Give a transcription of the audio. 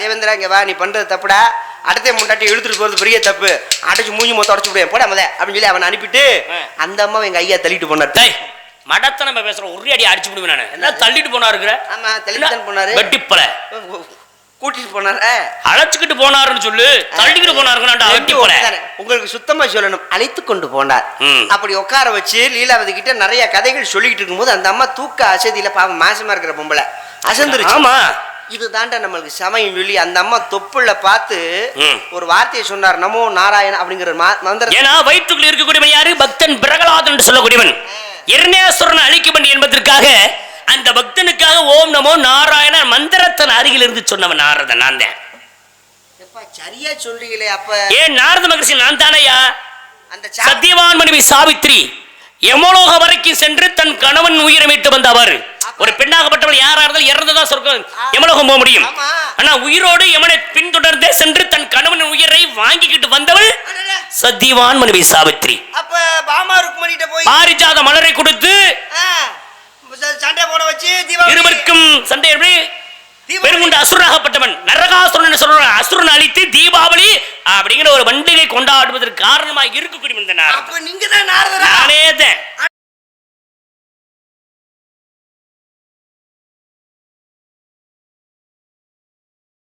தேவேந்திரா இங்க வா நீ பண்றது தப்புடா. அடுத்த முண்டாட்டி இழுத்துட்டு போறது பெரிய தப்பு. அடைச்சு மூஞ்சி மொத்தம் உடச்சு விடுவேன். போட முத அப்படின்னு சொல்லி அவனை அனுப்பிட்டு. அந்த அம்மாவை எங்க ஐயா தள்ளிட்டு போனார். மடத்தை நம்ம பேசுறோம் ஒரு அடி அடிச்சு விடுவேன் நான். என்ன தள்ளிட்டு போனா இருக்கிற ஆமா தள்ளிட்டு போனாரு. வெட்டிப்பல. கூட்டிட்டு போனாரு? அழைச்சுக்கிட்டு போனாருன்னு சொல்லு. தள்ளிக்கிட்டு ஒண்ணுதானே. உங்களுக்கு சுத்தமா சொல்லணும். அழைத்து கொண்டு போனார். அப்படி உட்கார வச்சு லீலாவதி கிட்ட நிறைய கதைகள் சொல்லிக்கிட்டு இருக்கும்போது அந்த அம்மா தூக்க அசதியில பாவம் மாசமா இருக்கிற பொம்பளை. அசந்துருச்சு. ஆமா. இதுதான்டா நம்மளுக்கு சமயம் சொல்லி அந்த அம்மா தொப்புள்ள பார்த்து. ஒரு வார்த்தையை சொன்னார் நமோ நாராயண அப்படிங்கிற மா- மந்திர ஏன்னா வயிற்றுக்குள் இருக்கக்கூடியவன் யாரு? பக்தன் பிரகலாதன் என்று சொல்லக்கூடியவன். இரண்யாசுரன் அழிக்கப்பன் என்பதற்காக அந்த பக்தனுக்காக ஓம் நமோ நாராயண மந்திரத்தன் அருகில் இருந்து சொன்னவன் நாரதன் நான் தான். சரியா சொல்றீங்களே அப்ப. ஏன் நாரத மகர்ஷி நான் தானையா? அந்த சத்தியவான் மனைவி சாவித்ரி யமலோக வரைக்கும் சென்று தன் கணவன் உயிரை மீட்டு வந்த அவர் ஒரு இறந்துதான் சொர்க்கம் யமலோகம் போக முடியும். ஆனா உயிரோடு யமனை பின்தொடர்ந்தே சென்று தன் கணவன் உயிரை வாங்கிக்கிட்டு வந்தவள். சத்தியவான் மனைவி சாவித்ரி. அப்ப பாமா ருக்மணிட்ட போய் பாரிஜாத மலரை கொடுத்து சண்டை போட வச்சு இருவருக்கும் சண்டை எப்படி? பெருங்குண்ட அசுரனாகப்பட்டவன் நரகாசுரன் சொல்ற அசுரன் அழித்து தீபாவளி அப்படிங்கிற ஒரு பண்டிகை கொண்டாடுவதற்கு காரணமாக இருக்கக்கூடிய இந்த நீங்க தான்